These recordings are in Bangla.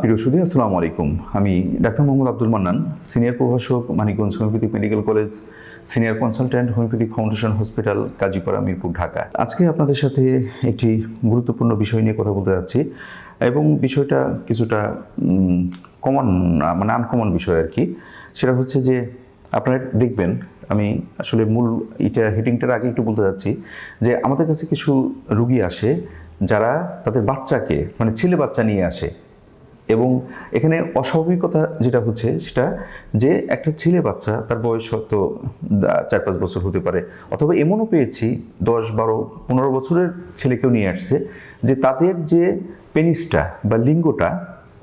প্রিয় সুদী আসসালামু আলাইকুম। আমি ডাক্তার মোহাম্মদ আব্দুল মান্নান, সিনিয়র প্রভাষক, Manikganj homeopathic medical college, senior consultant, homeopathic foundation hospital, Kazipara, Mirpur, Dhaka. আজকে আপনাদের সাথে একটি গুরুত্বপূর্ণ বিষয় নিয়ে কথা বলতে যাচ্ছি এবং বিষয়টা কিছুটা কমন মানে আনকমন বিষয় আর কি। সেটা হচ্ছে যে, আপনারা দেখবেন, আমি আসলে মূল এটা হেডিংটার আগে একটু বলতে যাচ্ছি যে, আমাদের কাছে কিছু রুগী আসে যারা তাদের বাচ্চাকে মানে ছেলে বাচ্চা নিয়ে আসে। এবং এখানে অস্বাভাবিকতা যেটা হচ্ছে সেটা যে একটা ছেলে বাচ্চা, তার বয়স হয়তো চার পাঁচ বছর হতে পারে, অথবা এমনও পেয়েছি দশ, বারো, পনেরো বছরের ছেলেকেও নিয়ে আসছে যে তাদের যে পেনিসটা বা লিঙ্গটা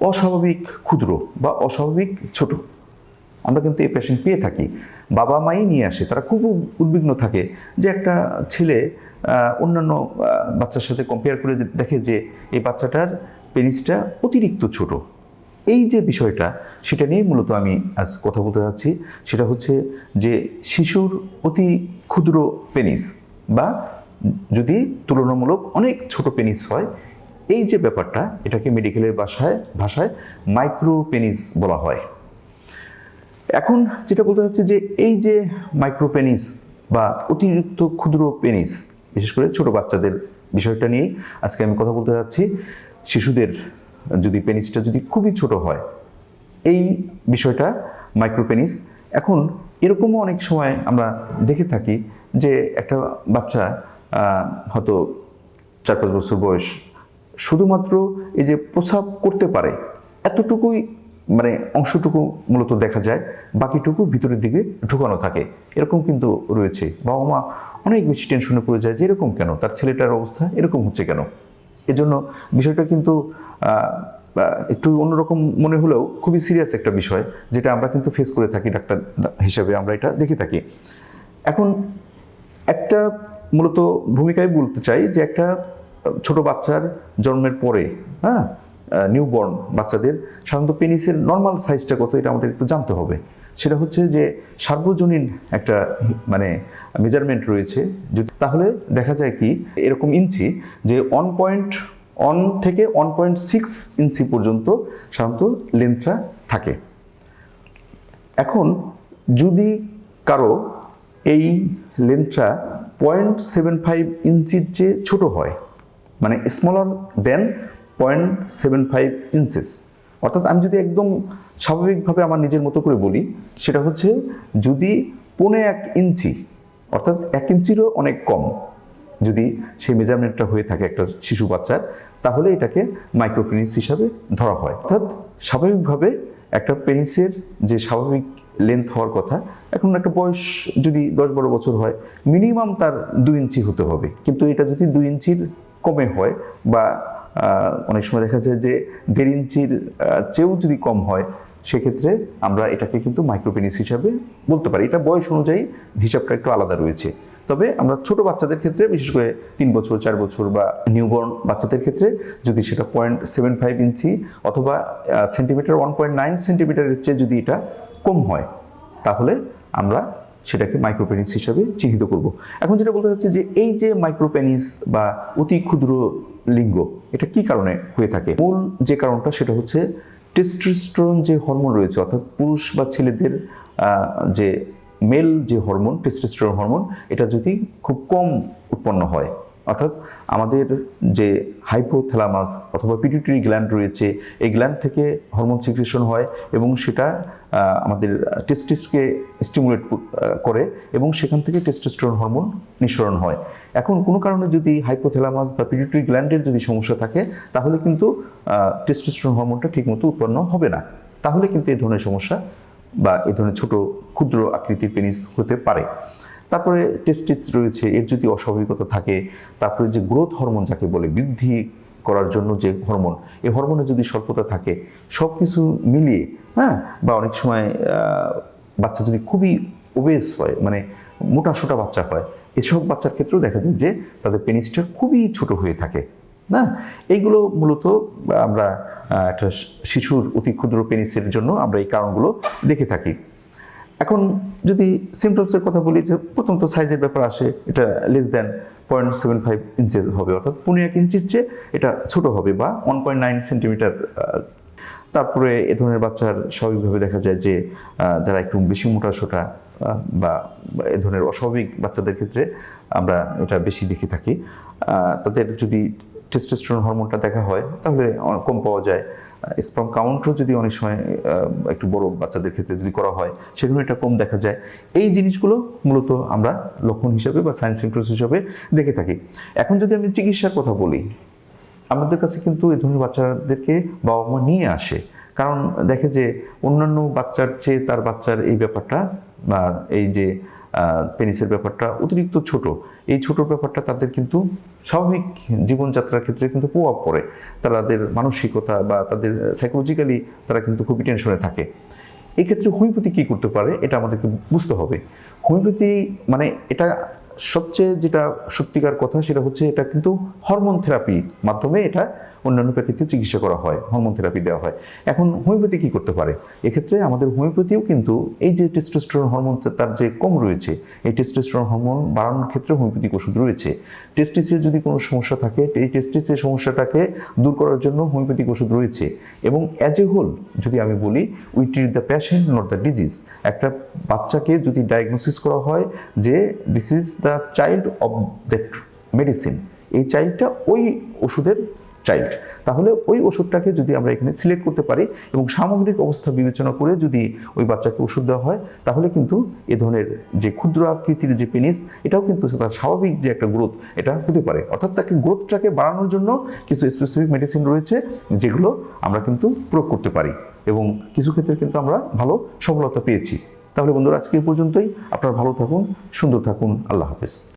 অস্বাভাবিক, ক্ষুদ্র বা অস্বাভাবিক ছোট। আমরা কিন্তু এই পেশেন্ট পেয়ে থাকি। বাবা মাই নিয়ে আসে, তারা খুব উদ্বিগ্ন থাকে যে একটা ছেলে অন্যান্য বাচ্চার সাথে কম্পেয়ার করে দেখে যে এই বাচ্চাটার পেনিসটা অতিরিক্ত ছোট। এই যে বিষয়টা, সেটা নিয়ে মূলত আমি আজ কথা বলতে যাচ্ছি। সেটা হচ্ছে যে শিশুর অতি ক্ষুদ্র পেনিস বা যদি তুলনামূলক অনেক ছোট পেনিস হয়, এই যে ব্যাপারটা, এটাকে মেডিকেলের ভাষায় ভাষায় মাইক্রো পেনিস বলা হয়। এখন যেটা বলতে চাচ্ছি যে এই যে মাইক্রো পেনিস বা অতিরিক্ত ক্ষুদ্র পেনিস, বিশেষ করে ছোট বাচ্চাদের বিষয়টা নিয়েই আজকে আমি কথা বলতে যাচ্ছি। শিশুদের যদি পেনিসটা যদি খুবই ছোট হয়, এই বিষয়টা মাইক্রো পেনিস এখন এরকমও অনেক সময় আমরা দেখে থাকি যে একটা বাচ্চা হয়তো চার পাঁচ বছর বয়স, শুধুমাত্র এই যে প্রস্রাব করতে পারে, এতটুকুই মানে অংশটুকু মূলত দেখা যায়, বাকিটুকু ভিতরের দিকে ঢুকানো থাকে। এরকম কিন্তু রয়েছে। বাবা মা অনেক বেশি টেনশনে পড়ে যায় যে এরকম কেন? তার ছেলেটার অবস্থা এরকম হচ্ছে কেন? এজন্য বিষয়টা কিন্তু একটু অন্যরকম মনে হলেও খুবই সিরিয়াস একটা বিষয়, যেটা আমরা কিন্তু ফেস করে থাকি ডাক্তার হিসেবে, আমরা এটা দেখে থাকি। এখন একটা মূলত ভূমিকায় বলতে চাই যে একটা ছোট বাচ্চার জন্মের পরে হ্যাঁ নিউবর্ন বাচ্চাদের সাধারণত পেনিসের নর্মাল সাইজটা কত, এটা আমাদের একটু জানতে হবে। সেটা হচ্ছে যে সার্বজনীন একটা মানে মেজারমেন্ট রয়েছে। তাহলে দেখা যায় কি, এরকম ইঞ্চি যে ওয়ান পয়েন্ট ওয়ান থেকে ওয়ান পয়েন্ট সিক্স ইঞ্চি পর্যন্ত সাধারণত লেন্থটা থাকে। এখন যদি কারও এই লেন্থটা পয়েন্ট সেভেন ফাইভ ইঞ্চির চেয়ে ছোটো হয় মানে smaller than point seven five inches অর্থাৎ আমি যদি একদম স্বাভাবিকভাবে আমার নিজের মতো করে বলি, সেটা হচ্ছে যদি পৌনে এক ইঞ্চি, অর্থাৎ এক ইঞ্চিরও অনেক কম, যদি সেই মেজারমেন্টটা হয়ে থাকে একটা শিশু বাচ্চার, তাহলে এটাকে মাইক্রোপেনিস হিসাবে ধরা হয়। অর্থাৎ স্বাভাবিকভাবে একটা পেনিসের যে স্বাভাবিক লেন্থ হওয়ার কথা, এখন একটা বয়স যদি দশ বারো বছর হয় মিনিমাম তার দুই ইঞ্চি হতে হবে। কিন্তু এটা যদি দুই ইঞ্চির কমে হয় বা অনেক সময় দেখা যায় যে দেড় ইঞ্চির চেয়েও যদি কম হয়, সেক্ষেত্রে আমরা এটাকে কিন্তু মাইক্রোপেনিস হিসাবে বলতে পারি। এটা বয়স অনুযায়ী হিসাবটা একটু আলাদা রয়েছে। তবে আমরা ছোট বাচ্চাদের ক্ষেত্রে, বিশেষ করে তিন বছর, চার বছর বা নিউবর্ন বাচ্চাদের ক্ষেত্রে, যদি সেটা পয়েন্ট সেভেন ফাইভ ইঞ্চি অথবা সেন্টিমিটার ওয়ান পয়েন্ট নাইন সেন্টিমিটারের চেয়ে যদি এটা কম হয়, তাহলে আমরা সেটাকে মাইক্রোপেনিস হিসাবে চিহ্নিত করব। এখন যেটা বলতে চাচ্ছি যে এই যে মাইক্রোপেনিস বা অতি ক্ষুদ্র লিঙ্গ। এটা কি কারণে হয়ে থাকে? মূল যে কারণটা সেটা হচ্ছে টেস্টোস্টেরন যে হরমোন রয়েছে, অর্থাৎ পুরুষ বা ছেলেদের যে মেল যে হরমোন টেস্টোস্টেরন হরমোন এটা যদি খুব কম উৎপন্ন হয় অর্থাৎ আমাদের যে হাইপোথ্যালামাস অথবা পিটুইটারি গ্ল্যান্ড রয়েছে, এই গ্ল্যান্ড থেকে হরমোন সিক্রেশন হয় এবং সেটা আমাদের টেস্টিসকে স্টিমুলেট করে এবং সেখান থেকে টেস্টোস্টেরন হরমোন নিঃসরণ হয়। এখন কোনো কারণে যদি হাইপোথ্যালামাস বা পিটুইটারি গ্ল্যান্ডের যদি সমস্যা থাকে, তাহলে কিন্তু টেস্টোস্টেরন হরমোনটা ঠিকমতো উৎপন্ন হবে না। তাহলে কিন্তু এই ধরনের সমস্যা বা এই ধরনের ছোট, ক্ষুদ্র আকৃতির পেনিস হতে পারে। তারপরে টেস্টিস রয়েছে, এর যদি অস্বাভাবিকতা থাকে, তারপরে যে গ্রোথ হরমোন যাকে বলে, বৃদ্ধি করার জন্য যে হরমোন এই হরমোনের যদি স্বল্পতা থাকে সব কিছু মিলিয়ে হ্যাঁ বা অনেক সময় বাচ্চা যদি খুবই ওবেস হয় মানে মোটা সোটা বাচ্চা হয়, এসব বাচ্চার ক্ষেত্রেও দেখা যায় যে তাদের পেনিসটা খুবই ছোট হয়ে থাকে, না? এইগুলো মূলত আমরা একটা শিশুর অতি ক্ষুদ্র পেনিসের জন্য আমরা এই কারণগুলো দেখে থাকি। এখন যদি সিমটমসের কথা বলি, যে প্রথমত সাইজের ব্যাপার আসে, এটা less than point seven five inches হবে, অর্থাৎ পনেরো এক ইঞ্চির চেয়ে এটা ছোট হবে বা ওয়ান পয়েন্ট নাইন সেন্টিমিটার তারপরে এ ধরনের বাচ্চার স্বাভাবিকভাবে দেখা যায় যে যারা একটু বেশি মোটা সোটা বা এ ধরনের অস্বাভাবিক বাচ্চাদের ক্ষেত্রে আমরা এটা বেশি দেখে থাকি। তাদের যদি টেস্টোস্টেরন হরমোনটা দেখা হয়, তাহলে কম পাওয়া যায়। স্পাম কাউন্টও যদি অনেক সময় একটু বড় বাচ্চাদের ক্ষেত্রে যদি করা হয় সেখানে এটা কম দেখা যায়। এই জিনিসগুলো মূলত আমরা লক্ষণ হিসাবে বা সায়েন্স সিমটমস হিসাবে দেখে থাকি। এখন যদি আমি চিকিৎসার কথা বলি, আমাদের কাছে কিন্তু এই ধরনের বাচ্চাদেরকে বাবা মা নিয়ে আসে। কারণ দেখে যে অন্যান্য বাচ্চার চেয়ে তার বাচ্চার এই ব্যাপারটা বা এই যে পেনিসের ব্যাপারটা অতিরিক্ত ছোট। এই ছোট ব্যাপারটা তাদের কিন্তু স্বাভাবিক জীবনযাত্রার ক্ষেত্রে কিন্তু প্রভাব পড়ে। তাদের মানসিকতা বা তাদের সাইকোলজিক্যালি তারা কিন্তু খুবই টেনশনে থাকে। এক্ষেত্রে হোমিওপ্যাথি কী করতে পারে, এটা আমাদেরকে বুঝতে হবে। হোমিওপ্যাথি মানে এটা সবচেয়ে যেটা সত্যিকার কথা সেটা হচ্ছে এটা কিন্তু হরমোন থেরাপি মাধ্যমে এটা অন্যান্য প্যাথিতে চিকিৎসা করা হয়, হরমোন থেরাপি দেওয়া হয়। এখন হোমিওপ্যাথি কী করতে পারে? এক্ষেত্রে আমাদের হোমিওপ্যাথিও কিন্তু এই যে টেস্টোস্টেরন হরমোন তার যে কম রয়েছে, এই টেস্টোস্টেরন হরমোন বাড়ানোর ক্ষেত্রে হোমিওপ্যাথিক ওষুধ রয়েছে। টেস্টিসের যদি কোনো সমস্যা থাকে, এই টেস্টিসের সমস্যাটাকে দূর করার জন্য হোমিওপ্যাথিক ওষুধ রয়েছে। এবং অ্যাজ এ হোল যদি আমি বলি we treat the patient not the disease একটা বাচ্চাকে যদি ডায়াগনোসিস করা হয় যে this is the child of that medicine এই চাইল্ডটা ওই ওষুধের চাইল্ড তাহলে ওই ওষুধটাকে যদি আমরা এখানে সিলেক্ট করতে পারি এবং সামগ্রিক অবস্থা বিবেচনা করে যদি ওই বাচ্চাকে ওষুধ দেওয়া হয়, তাহলে কিন্তু এ ধরনের যে ক্ষুদ্র আকৃতির যে পেনিস এটাও কিন্তু তার স্বাভাবিক যে একটা গ্রোথ এটা হতে পারে। অর্থাৎ তাকে গ্রোথটাকে বাড়ানোর জন্য কিছু স্পেসিফিক মেডিসিন রয়েছে যেগুলো আমরা কিন্তু প্রয়োগ করতে পারি এবং কিছু ক্ষেত্রে কিন্তু আমরা ভালো সফলতা পেয়েছি। তাহলে বন্ধুরা আজকে পর্যন্তই। আপনারা ভালো থাকুন সুন্দর থাকুন। আল্লাহ হাফেজ।